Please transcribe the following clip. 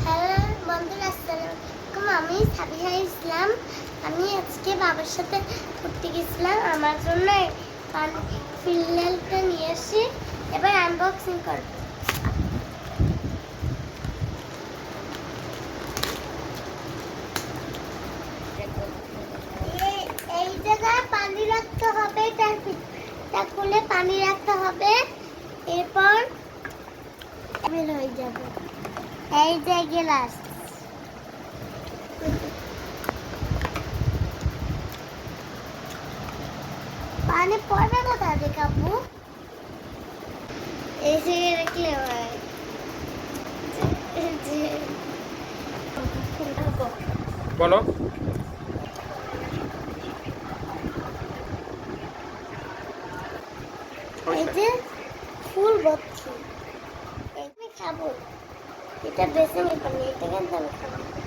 Hello বন্ধুরা আসসালামু আমি সাবিহা ইসলাম। আমি আজকে বাবার সাথে ঘুরতে গেছিলাম। আমার জন্য ফিল্ডটা নিয়ে এসে এবার আনবক্সিং করব। এই- জায়গায় পানি রাখতে হবে তার খুলে পানি রাখতে হবে। এরপর হয়ে যাবে। এই যে গ্লাস। পানি পড়বে কোথা থেকে আপু এই যে রাখলে হয় বলো। এই যে ফুল ভর্তি আমি খাব। এটা বেছে নিতে পারি এটা কিন্তু আমি খাবো